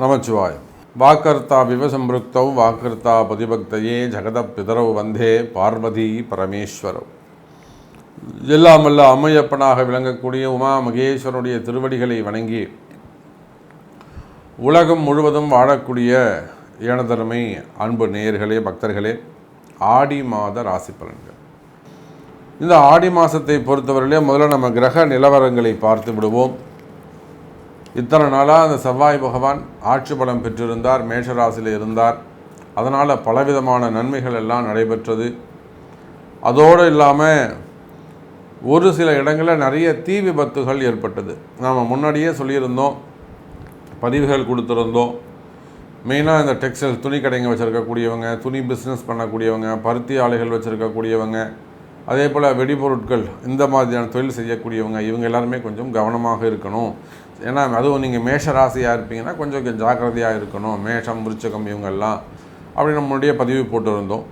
நமச்சிவாயம் வாக்கர்த்தா விவசம்பிருக்தௌ வாக்கர்த்தா பதிபக்தையே ஜெகத பிதரவு வந்தே பார்வதி பரமேஸ்வரவ் எல்லாமல்ல அம்மையப்பனாக விளங்கக்கூடிய உமா மகேஸ்வரனுடைய திருவடிகளை வணங்கி உலகம் முழுவதும் வாழக்கூடிய ஏனதருமை அன்பு நேயர்களே பக்தர்களே ஆடி மாத ராசி பலன்கள். இந்த ஆடி மாதத்தை பொறுத்தவரையிலே முதல்ல நம்ம கிரக நிலவரங்களை பார்த்து விடுவோம். இத்தனை நாளாக அந்த செவ்வாய் பகவான் ஆட்சி பலம் பெற்றிருந்தார் மேஷராசியில் இருந்தார். அதனால் பலவிதமான நன்மைகள் எல்லாம் நடைபெற்றது. அதோடு இல்லாமல் ஒரு சில இடங்களில் நிறைய தீ விபத்துகள் ஏற்பட்டது. நாம் முன்னாடியே சொல்லியிருந்தோம் பதிவுகள் கொடுத்துருந்தோம். மெயினாக இந்த டெக்ஸ்டைல் துணி கடைங்க வச்சுருக்கக்கூடியவங்க துணி பிஸ்னஸ் பண்ணக்கூடியவங்க பருத்தி ஆலைகள் வச்சுருக்கக்கூடியவங்க அதே போல் வெடிபொருட்கள் இந்த மாதிரியான தொழில் செய்யக்கூடியவங்க இவங்க எல்லாருமே கொஞ்சம் கவனமாக இருக்கணும். ஏன்னா அதுவும் நீங்கள் மேஷ ராசியாக இருப்பீங்கன்னா கொஞ்சம் ஜாக்கிரதையாக இருக்கணும். மேஷம் விருச்சகம் இவங்கெல்லாம் அப்படி நம்மளுடைய பதிவு போட்டிருந்தோம்.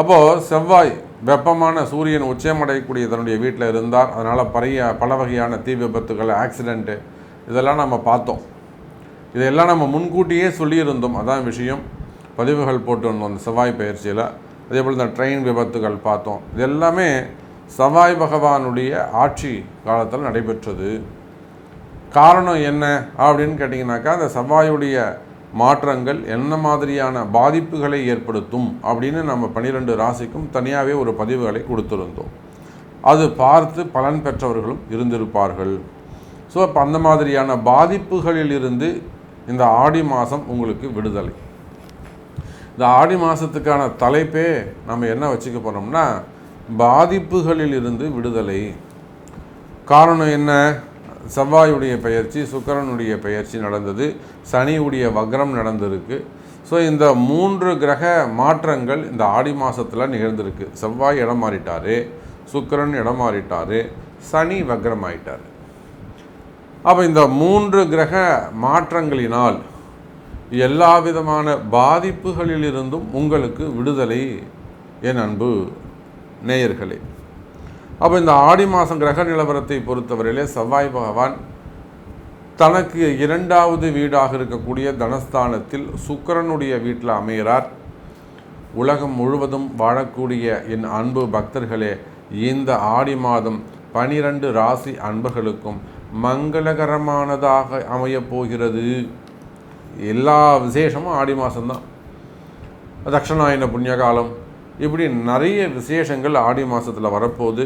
அப்போது செவ்வாய் வெப்பமான சூரியன் உச்சமடையக்கூடிய தன்னுடைய வீட்டில் இருந்தார். அதனால் பழைய பல வகையான தீ விபத்துகள் ஆக்சிடெண்ட்டு இதெல்லாம் நம்ம பார்த்தோம். இதையெல்லாம் நம்ம முன்கூட்டியே சொல்லியிருந்தோம். அதான் விஷயம். பதிவுகள் போட்டிருந்தோம் அந்த செவ்வாய் பயிற்சியில். அதே போல் இந்த ட்ரெயின் விபத்துகள் பார்த்தோம். இது எல்லாமே செவ்வாய் பகவானுடைய ஆட்சி காலத்தில் நடைபெற்றது. காரணம் என்ன அப்படின்னு கேட்டிங்கனாக்கா அந்த செவ்வாயுடைய மாற்றங்கள் என்ன மாதிரியான பாதிப்புகளை ஏற்படுத்தும் அப்படின்னு நம்ம பன்னிரெண்டு ராசிக்கும் தனியாகவே ஒரு பதிவுகளை கொடுத்துருந்தோம். அது பார்த்து பலன் பெற்றவர்களும் இருந்திருப்பார்கள். ஸோ அப்போ அந்த மாதிரியான பாதிப்புகளில் இருந்து இந்த ஆடி மாதம் உங்களுக்கு விடுதலை. இந்த ஆடி மாதத்துக்கான தலைப்பே நம்ம என்ன வச்சுக்க போகிறோம்னா பாதிப்புகளில் இருந்து விடுதலை. காரணம் என்ன? செவ்வாயுடைய பெயர்ச்சி சுக்கரனுடைய பெயர்ச்சி நடந்தது. சனியுடைய வக்ரம் நடந்திருக்கு. ஸோ இந்த மூன்று கிரக மாற்றங்கள் இந்த ஆடி மாதத்தில் நிகழ்ந்திருக்கு. செவ்வாய் இடம் மாறிட்டார் சுக்கரன் இடம் மாறிட்டார் சனி வக்ரம் ஆயிட்டார். அப்போ இந்த மூன்று கிரக மாற்றங்களினால் எல்லா விதமான பாதிப்புகளிலிருந்தும் உங்களுக்கு விடுதலை என் அன்பு நேயர்களே. அப்போ இந்த ஆடி மாதம் கிரக நிலவரத்தை பொறுத்தவரையிலே செவ்வாய் பகவான் தனக்கு இரண்டாவது வீடாக இருக்கக்கூடிய தனஸ்தானத்தில் சுக்கரனுடைய வீட்டில் அமைகிறார் உலகம் முழுவதும் வாழக்கூடிய என் அன்பு பக்தர்களே இந்த ஆடி மாதம் பனிரெண்டு ராசி அன்பர்களுக்கும் மங்களகரமானதாக அமையப் போகிறது. எல்லா விசேஷமும் ஆடி மாதம்தான் தட்சணாயன புண்ணியகாலம் இப்படி நிறைய விசேஷங்கள் ஆடி மாதத்தில் வரப்போகுது.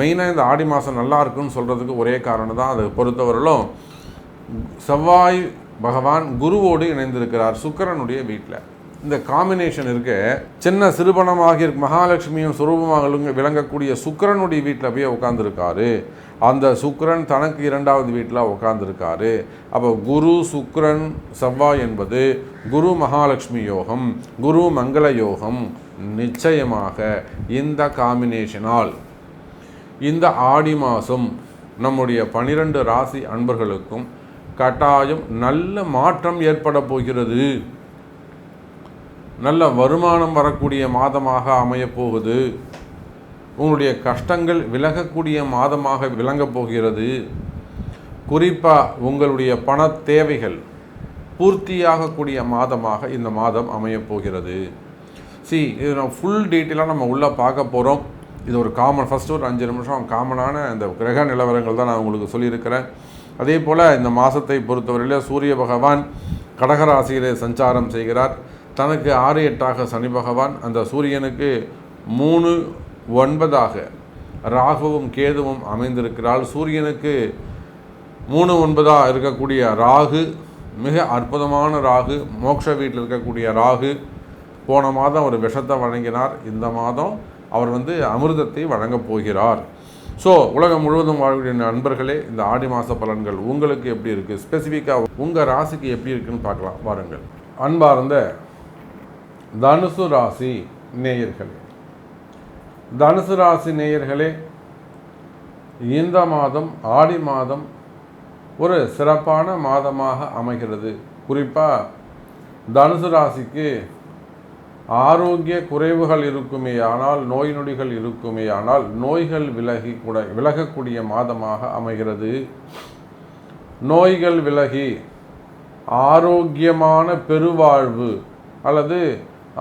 மெயினாக இந்த ஆடி மாதம் நல்லா இருக்குன்னு சொல்கிறதுக்கு ஒரே காரணம் தான் அதை. பொறுத்தவரையிலும் செவ்வாய் பகவான் குருவோடு இணைந்திருக்கிறார் சுக்கரனுடைய வீட்டில் இந்த காம்பினேஷன் இருக்க. சின்ன சிறுபணமாக இருக்கு. மகாலட்சுமியும் சுரூபமாக விளங்கக்கூடிய சுக்கரனுடைய வீட்டில் போய் உட்காந்துருக்காரு அந்த சுக்கரன் தனக்கு இரண்டாவது வீட்டில் உட்காந்துருக்காரு அப்போ குரு சுக்கரன் செவ்வாய் என்பது குரு மகாலட்சுமி யோகம் குரு மங்கள யோகம். நிச்சயமாக இந்த காம்பினேஷனால் இந்த ஆடி மாதம் நம்முடைய பனிரெண்டு ராசி அன்பர்களுக்கும் கட்டாயம் நல்ல மாற்றம் ஏற்பட போகிறது. நல்ல வருமானம் வரக்கூடிய மாதமாக அமையப்போகுது உங்களுடைய கஷ்டங்கள் விலகக்கூடிய மாதமாக விளங்கப் போகிறது. குறிப்பாக உங்களுடைய பண தேவைகள் பூர்த்தியாகக்கூடிய மாதமாக இந்த மாதம் அமையப்போகிறது சி இது நம்ம ஃபுல் டீட்டெயிலாக நம்ம உள்ளே பார்க்க போகிறோம் இது ஒரு காமன் ஃபஸ்ட்டு ஒரு அஞ்சு நிமிஷம். காமனான இந்த கிரக நிலவரங்கள் தான் நான் உங்களுக்கு சொல்லியிருக்கிறேன். அதே போல் இந்த மாதத்தை பொறுத்தவரையில் சூரிய பகவான் கடகராசியிலே சஞ்சாரம் செய்கிறார். தனக்கு ஆறு எட்டாக சனி பகவான் அந்த சூரியனுக்கு மூணு ஒன்பதாக ராகுவும் கேதுவும் அமைந்திருக்கிறாள். சூரியனுக்கு மூணு ஒன்பதாக இருக்கக்கூடிய ராகு மிக அற்புதமான ராகு மோட்ச வீட்டில் இருக்கக்கூடிய ராகு போன மாதம் ஒரு விஷத்தை வழங்கினார் இந்த மாதம் அவர் வந்து அமிர்தத்தை வழங்கப் போகிறார். ஸோ உலகம் முழுவதும் வாழக்கூடிய நண்பர்களே இந்த ஆடி மாத பலன்கள் உங்களுக்கு எப்படி இருக்குது ஸ்பெசிஃபிக்காக உங்கள் ராசிக்கு எப்படி இருக்குன்னு பார்க்கலாம் வாருங்கள். அன்பார்ந்த தனுசு ராசி நேயர்களே தனுசு ராசி நேயர்களே இந்த மாதம் ஆடி மாதம் ஒரு சிறப்பான மாதமாக அமைகிறது. குறிப்பாக தனுசு ராசிக்கு ஆரோக்கிய குறைவுகள் இருக்குமே ஆனால் நோய் நொடிகள் இருக்குமே ஆனால் நோய்கள் விலகி கூட விலகக்கூடிய மாதமாக அமைகிறது. நோய்கள் விலகி ஆரோக்கியமான பெருவாழ்வு அல்லது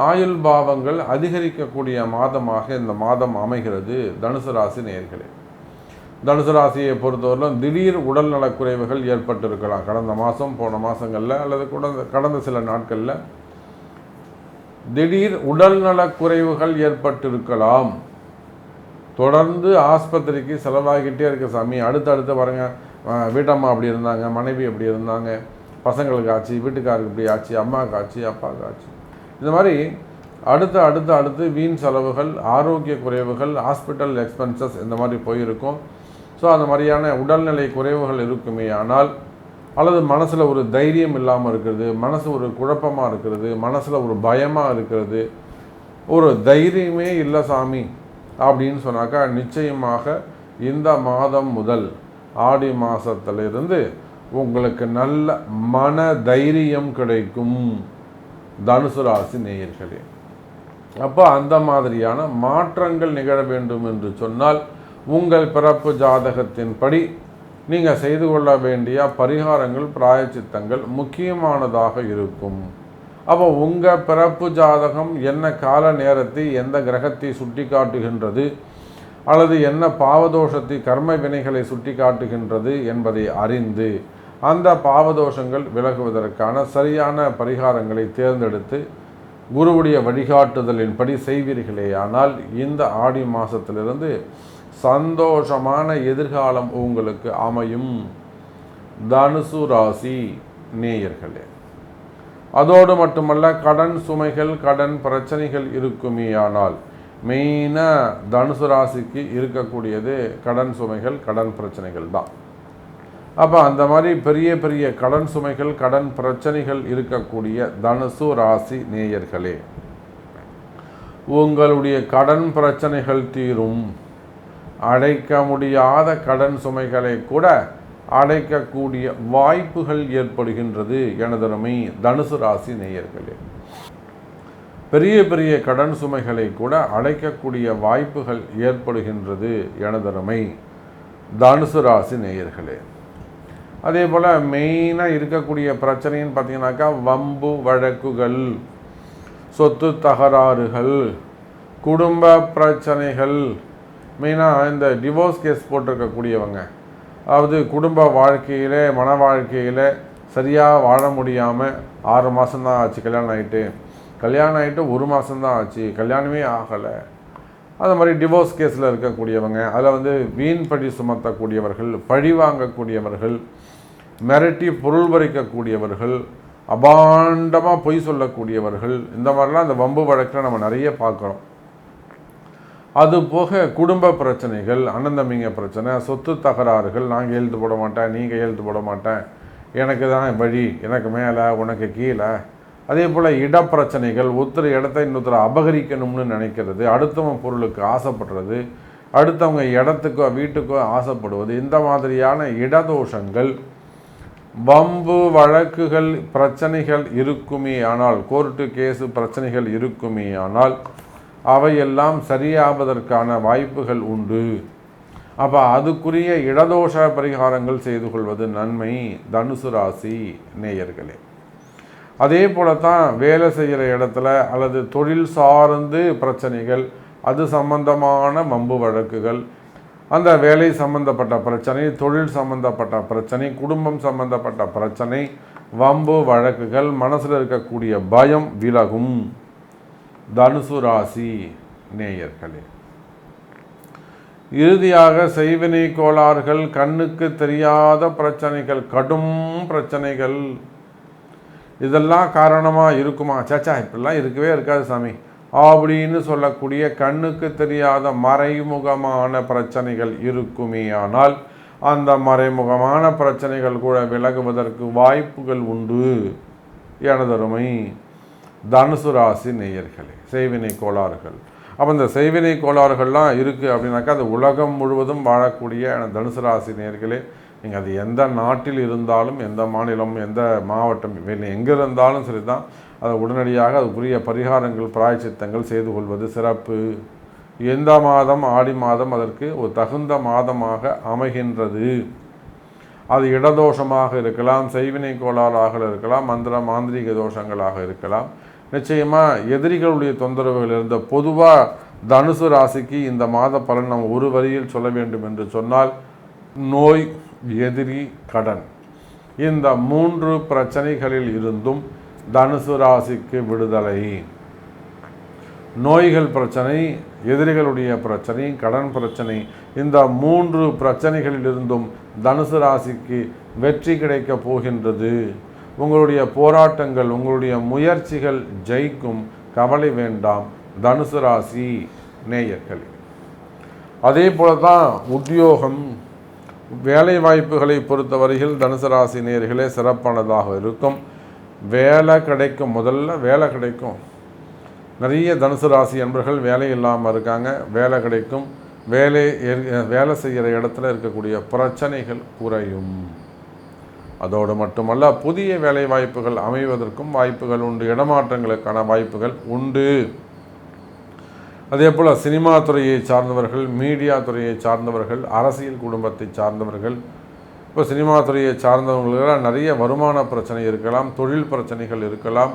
ஆயுள் பாவங்கள் அதிகரிக்கக்கூடிய மாதமாக இந்த மாதம் அமைகிறது. தனுசு ராசி நேர்களே தனுசு ராசியை பொறுத்தவரையிலும் திடீர் உடல் நலக்குறைவுகள் ஏற்பட்டிருக்கலாம். கடந்த மாதம் போன மாதங்களில் அல்லது கடந்த கடந்த சில நாட்களில் திடீர் உடல்நலக் குறைவுகள் ஏற்பட்டிருக்கலாம். தொடர்ந்து ஆஸ்பத்திரிக்கு செலவாகிட்டே இருக்க சாமி. அடுத்தடுத்து பாருங்க. வீட்டம்மா அப்படி இருந்தாங்க மனைவி அப்படி இருந்தாங்க பசங்களுக்கு ஆச்சு வீட்டுக்காருக்கு இப்படி ஆச்சு அம்மாவுக்கு ஆச்சு அப்பாவுக்கு ஆச்சு. இந்த மாதிரி அடுத்து அடுத்து அடுத்து வீண் செலவுகள் ஆரோக்கிய குறைவுகள் ஹாஸ்பிட்டல் எக்ஸ்பென்சஸ் இந்த மாதிரி போயிருக்கும். ஸோ அந்த மாதிரியான உடல்நிலை குறைவுகள் இருக்குமே ஆனால் அல்லது மனசில் ஒரு தைரியம் இல்லாமல் இருக்கிறது மனசு ஒரு குழப்பமாக இருக்கிறது மனசில் ஒரு பயமாக இருக்கிறது ஒரு தைரியமே இல்லை சாமி அப்படின்னு சொன்னாக்கா நிச்சயமாக இந்த மாதம் முதல் ஆடி மாதத்திலிருந்து உங்களுக்கு நல்ல மன தைரியம் கிடைக்கும். தனுசு ராசி நேயர்களே. அப்போ அந்த மாதிரியான மாற்றங்கள் நிகழ வேண்டும் என்று சொன்னால் உங்கள் பிறப்பு ஜாதகத்தின்படி நீங்கள் செய்து கொள்ள வேண்டிய பரிகாரங்கள் பிராயச்சித்தங்கள் முக்கியமானதாக இருக்கும். அப்போ உங்கள் பிறப்பு ஜாதகம் என்ன கால நேரத்தை எந்த கிரகத்தை சுட்டி காட்டுகின்றது அல்லது என்ன பாவதோஷத்தை கர்ம வினைகளை சுட்டி காட்டுகின்றது என்பதை அறிந்து அந்த பாவதோஷங்கள் விலகுவதற்கான சரியான பரிகாரங்களை தேர்ந்தெடுத்து குருவுடைய வழிகாட்டுதலின்படி செய்வீர்களேயானால் இந்த ஆடி மாதத்திலிருந்து சந்தோஷமான எதிர்காலம் உங்களுக்கு அமையும். தனுசு ராசி நேயர்களே அதோடு மட்டுமல்ல கடன் சுமைகள் கடன் பிரச்சனைகள் இருக்குமே. ஆனால் மெயினாக தனுசு ராசிக்கு இருக்கக்கூடியது கடன் சுமைகள் கடன் பிரச்சனைகள் தான். அப்போ அந்த மாதிரி பெரிய பெரிய கடன் சுமைகள் கடன் பிரச்சனைகள் இருக்கக்கூடிய தனுசு ராசி நேயர்களே உங்களுடைய கடன் பிரச்சனைகள் தீரும். அடைக்க முடியாத கடன் சுமைகளை கூட அடைக்கக்கூடிய வாய்ப்புகள் ஏற்படுகின்றது எனதருமை தனுசு ராசி நேயர்களே. பெரிய பெரிய கடன் சுமைகளை கூட அடைக்கக்கூடிய வாய்ப்புகள் ஏற்படுகின்றது எனதருமை தனுசு ராசி நேயர்களே. அதே போல் மெயினாக இருக்கக்கூடிய பிரச்சனைன்னு பார்த்தீங்கன்னாக்கா வம்பு வழக்குகள் சொத்து தகராறுகள் குடும்ப பிரச்சனைகள். மெயினாக இந்த டிவோர்ஸ் கேஸ் போட்டிருக்கக்கூடியவங்க. அதாவது குடும்ப வாழ்க்கையில் மன வாழ்க்கையில் சரியாக வாழ முடியாமல் ஆறு மாதம்தான் ஆச்சு கல்யாணம் ஆகிட்டு கல்யாணம் ஆகிட்டு ஒரு மாதம்தான் ஆச்சு. கல்யாணமே ஆகலை. அது மாதிரி டிவோர்ஸ் கேஸில் இருக்கக்கூடியவங்க அதில் வந்து வீண் பழி சுமத்தக்கூடியவர்கள் பழி வாங்கக்கூடியவர்கள் மிரட்டி பொருள் பறிக்கக்கூடியவர்கள் அபாண்டமாக பொய் சொல்லக்கூடியவர்கள் இந்த மாதிரிலாம் அந்த வம்பு வழக்கில் நம்ம நிறைய பார்க்குறோம். அது போக குடும்ப பிரச்சனைகள் அண்ணன் தம்பிங்க பிரச்சனை சொத்து தகராறுகள் நாங்கள் எழுத்து போட மாட்டேன் நீங்கள் எழுத்து போட மாட்டேன் எனக்கு தான் வழி எனக்கு மேலே உனக்கு கீழே அதே போல் இடப்பிரச்சனைகள் ஒருத்தர் இடத்த இன்னொருத்தர் அபகரிக்கணும்னு நினைக்கிறது அடுத்தவங்க பொருளுக்கு ஆசைப்படுறது அடுத்தவங்க இடத்துக்கோ வீட்டுக்கோ ஆசைப்படுவது இந்த மாதிரியான இடதோஷங்கள் வம்பு வழக்குகள் பிரச்சனைகள் இருக்குமே ஆனால் கோர்ட்டு கேஸு பிரச்சனைகள் இருக்குமே ஆனால் அவையெல்லாம் சரியாவதற்கான வாய்ப்புகள் உண்டு. அப்போ அதுக்குரிய இடதோஷ பரிகாரங்கள் செய்து கொள்வது நன்மை. தனுசு ராசி நேயர்களே. அதே போல தான் வேலை செய்கிற இடத்துல அல்லது தொழில் சார்ந்து பிரச்சனைகள் அது சம்பந்தமான மம்பு வழக்குகள் அந்த வேலை சம்பந்தப்பட்ட பிரச்சனை தொழில் சம்பந்தப்பட்ட பிரச்சனை குடும்பம் சம்பந்தப்பட்ட பிரச்சனை வம்பு வழக்குகள் மனசில் இருக்கக்கூடிய பயம் விலகும். தனுசு ராசி நேயர்களே இறுதியாக செய்வினை கோளாறுகள் கண்ணுக்கு தெரியாத பிரச்சனைகள் கடும் பிரச்சனைகள். இதெல்லாம் காரணமாக இருக்குமா? சச்சா இப்படிலாம் இருக்கவே இருக்காது சாமி. அப்படின்னு சொல்லக்கூடிய கண்ணுக்கு தெரியாத மறைமுகமான பிரச்சனைகள் இருக்குமே ஆனால் அந்த மறைமுகமான பிரச்சனைகள் கூட விலகுவதற்கு வாய்ப்புகள் உண்டு. எனதருமை தனுசு ராசி நேயர்களே செய்வினை கோளாறுகள். அப்போ இந்த செய்வினை கோளாறுகள்லாம் இருக்குது அப்படின்னாக்கா அது உலகம் முழுவதும் வாழக்கூடிய தனுசு ராசி நேயர்களே நீங்கள் அது எந்த நாட்டில் இருந்தாலும் எந்த மாநிலம் எந்த மாவட்டம் எங்கே இருந்தாலும் சரி தான் அதை உடனடியாக அதுக்குரிய பரிகாரங்கள் பிராய்ச்சித்தங்கள் செய்து கொள்வது சிறப்பு. எந்த மாதம் ஆடி மாதம் அதற்கு ஒரு தகுந்த மாதமாக அமைகின்றது. அது இடதோஷமாக இருக்கலாம் செய்வினை கோளாறாக இருக்கலாம் மந்திர மாந்திரிக தோஷங்களாக இருக்கலாம். நிச்சயமாக எதிரிகளுடைய தொந்தரவுகள் இருந்த பொதுவாக தனுசு ராசிக்கு இந்த மாத பலன் நம்ம ஒரு வரியில் சொல்ல வேண்டும் என்று சொன்னால் நோய் எதிரி கடன். இந்த மூன்று பிரச்சனைகளில் இருந்தும் தனுசு ராசிக்கு விடுதலை. நோய்கள் பிரச்சனை எதிரிகளுடைய பிரச்சனை கடன் பிரச்சனை இந்த மூன்று பிரச்சனைகளிலிருந்தும் தனுசு ராசிக்கு வெற்றி கிடைக்கப் போகின்றது. உங்களுடைய போராட்டங்கள் உங்களுடைய முயற்சிகள் ஜெயிக்கும் கவலை வேண்டாம். தனுசு ராசி நேயர்களே. அதே போல தான் உத்தியோகம் வேலை வாய்ப்புகளை பொறுத்தவரையில் தனுசு ராசி சிறப்பானதாக இருக்கும். வேலை கிடைக்கும் முதல்ல வேலை கிடைக்கும். நிறைய தனுசு ராசி அன்பர்கள் வேலை இல்லாமல் இருக்காங்க. வேலை கிடைக்கும். வேலை வேலை செய்கிற இடத்துல இருக்கக்கூடிய பிரச்சனைகள் குறையும். அதோடு மட்டுமல்ல புதிய வேலை வாய்ப்புகள் அமைவதற்கும் வாய்ப்புகள் உண்டு. இடமாற்றங்களுக்கான வாய்ப்புகள் உண்டு. அதே போல் சினிமா துறையை சார்ந்தவர்கள் மீடியா துறையை சார்ந்தவர்கள் அரசியல் குடும்பத்தை சார்ந்தவர்கள் இப்போ சினிமா துறையை சார்ந்தவங்களுக்கெல்லாம் நிறைய வருமான பிரச்சனை இருக்கலாம் தொழில் பிரச்சனைகள் இருக்கலாம்.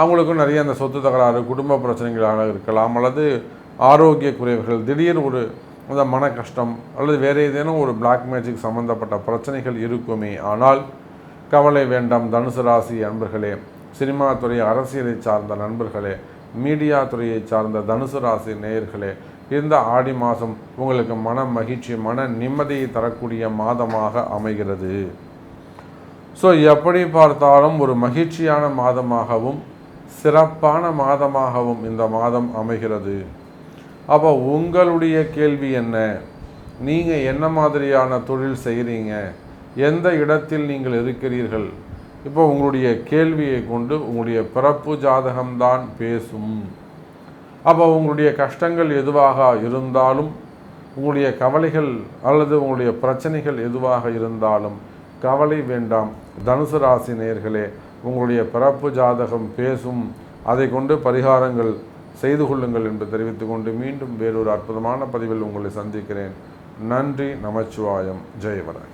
அவங்களுக்கும் நிறைய அந்த சொத்து தகராறு குடும்ப பிரச்சனைகளாக இருக்கலாம். அல்லது ஆரோக்கிய குறைவுகள் திடீர் ஒரு அந்த மன கஷ்டம் அல்லது வேறு ஏதேனும் ஒரு பிளாக் மேஜிக் சம்பந்தப்பட்ட பிரச்சனைகள் இருக்குமே. ஆனால் கவலை வேண்டாம் தனுசு ராசி அன்பர்களே சினிமா துறை அரசியலை சார்ந்த நண்பர்களே மீடியா துறையை சார்ந்த தனுசு ராசி நேயர்களே இந்த ஆடி மாதம் உங்களுக்கு மன மகிழ்ச்சி மன நிம்மதியை தரக்கூடிய மாதமாக அமைகிறது. ஸோ எப்படி பார்த்தாலும் ஒரு மகிழ்ச்சியான மாதமாகவும் சிறப்பான மாதமாகவும் இந்த மாதம் அமைகிறது. அப்போ உங்களுடைய கேள்வி என்ன? நீங்கள் என்ன மாதிரியான தொழில் செய்கிறீங்க எந்த இடத்தில் நீங்கள் இருக்கிறீர்கள்? இப்போ உங்களுடைய கேள்வியை கொண்டு உங்களுடைய பிறப்பு ஜாதகம்தான் பேசும். அப்போ உங்களுடைய கஷ்டங்கள் எதுவாக இருந்தாலும் உங்களுடைய கவலைகள் அல்லது உங்களுடைய பிரச்சனைகள் எதுவாக இருந்தாலும் கவலை வேண்டாம். தனுசு ராசி நேயர்களே உங்களுடைய பிறப்பு ஜாதகம் பேசும். அதை கொண்டு பரிகாரங்கள் செய்து கொள்ளுங்கள் என்று தெரிவித்துக்கொண்டு மீண்டும் வேறொரு அற்புதமான பதிவில் உங்களை சந்திக்கிறேன். நன்றி நமச்சிவாயம். ஜெயவரன்.